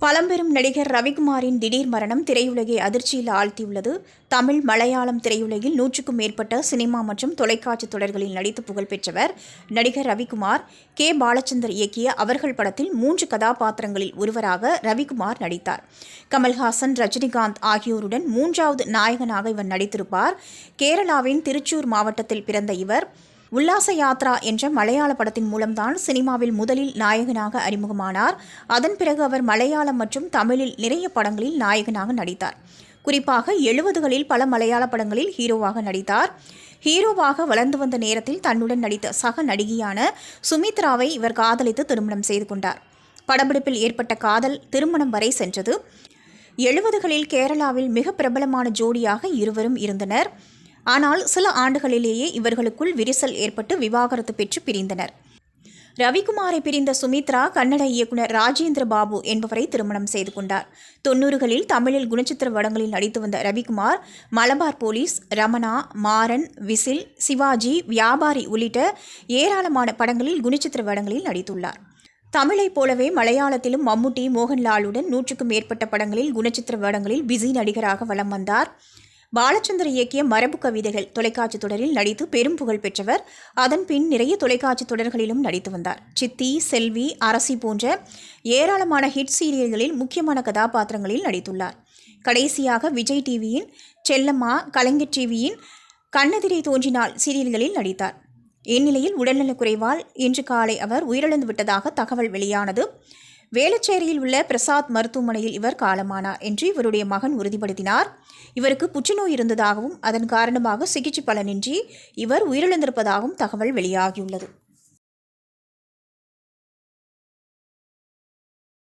பழம்பெரும் நடிகர் ரவிக்குமாரின் திடீர் மரணம் திரையுலகை அதிர்ச்சியில் ஆழ்த்தியுள்ளது. தமிழ் மலையாளம் திரையுலகில் நூற்றுக்கும் மேற்பட்ட சினிமா மற்றும் தொலைக்காட்சி தொடர்களில் நடித்து புகழ்பெற்றவர் நடிகர் ரவிக்குமார். கே. பாலச்சந்தர் இயக்கிய அவர்கள் படத்தில் மூன்று கதாபாத்திரங்களில் ஒருவராக ரவிக்குமார் நடித்தார். கமல்ஹாசன் ரஜினிகாந்த் ஆகியோருடன் மூன்றாவது நாயகனாக இவர் நடித்திருப்பார். கேரளாவின் திருச்சூர் மாவட்டத்தில் பிறந்த இவர். உல்லாச யாத்ரா என்ற மலையாள படத்தின் மூலம்தான் சினிமாவில் முதலில் நாயகனாக அறிமுகமானார். அதன் பிறகு அவர் மலையாளம் மற்றும் தமிழில் நிறைய படங்களில் நாயகனாக நடித்தார். குறிப்பாக எழுபதுகளில் பல மலையாள படங்களில் ஹீரோவாக நடித்தார். ஹீரோவாக வளர்ந்து வந்த நேரத்தில் தன்னுடன் நடித்த சக நடிகையான சுமித்ராவை இவர் காதலித்து திருமணம் செய்து கொண்டார். படப்பிடிப்பில் ஏற்பட்ட காதல் திருமணம் வரை சென்றது. எழுபதுகளில் கேரளாவில் மிக பிரபலமான ஜோடியாக இருவரும் இருந்தனர். ஆனால் சில ஆண்டுகளிலேயே இவர்களுக்குள் விரிசல் ஏற்பட்டு விவாகரத்து பெற்று பிரிந்தனர். ரவிக்குமாரை பிரிந்த சுமித்ரா கன்னட இயக்குனர் ராஜேந்திர பாபு என்பவரை திருமணம் செய்து கொண்டார். தொன்னூறுகளில் தமிழில் குணச்சித்திர படங்களில் நடித்து வந்த ரவிக்குமார் மலபார் போலீஸ் ரமணா மாறன் விசில் சிவாஜி வியாபாரி உள்ளிட்ட ஏராளமான படங்களில் குணச்சித்திர படங்களில் நடித்துள்ளார். தமிழைப் போலவே மலையாளத்திலும் மம்முட்டி மோகன்லாலுடன் நூற்றுக்கும் மேற்பட்ட படங்களில் குணச்சித்திர படங்களில் பிஸி நடிகராக வலம் வந்தார். பாலச்சந்தர் இயக்கிய மரபு கவிதைகள் தொலைக்காட்சி தொடரில் நடித்து பெரும் புகழ் பெற்றவர். அதன் பின் நிறைய தொலைக்காட்சி தொடர்களிலும் நடித்து வந்தார். சித்தி செல்வி அரசி போன்ற ஏராளமான ஹிட் சீரியல்களில் முக்கியமான கதாபாத்திரங்களில் நடித்துள்ளார். கடைசியாக விஜய் டிவியின் செல்லம்மா கலைஞர் டிவியின் கண்ணெதிரை தோன்றினால் சீரியல்களில் நடித்தார். இந்நிலையில் உடல்நலக்குறைவால் இன்று காலை அவர் உயிரிழந்து விட்டதாக தகவல் வெளியானது. வேளச்சேரியில் உள்ள பிரசாத் மருத்துவமனையில் இவர் காலமானார் என்று இவருடைய மகன் உறுதிப்படுத்தினார். இவருக்கு புற்றுநோய் இருந்ததாகவும் அதன் காரணமாக சிகிச்சை பலனின்றி இவர் உயிரிழந்திருப்பதாகவும் தகவல் வெளியாகியுள்ளது.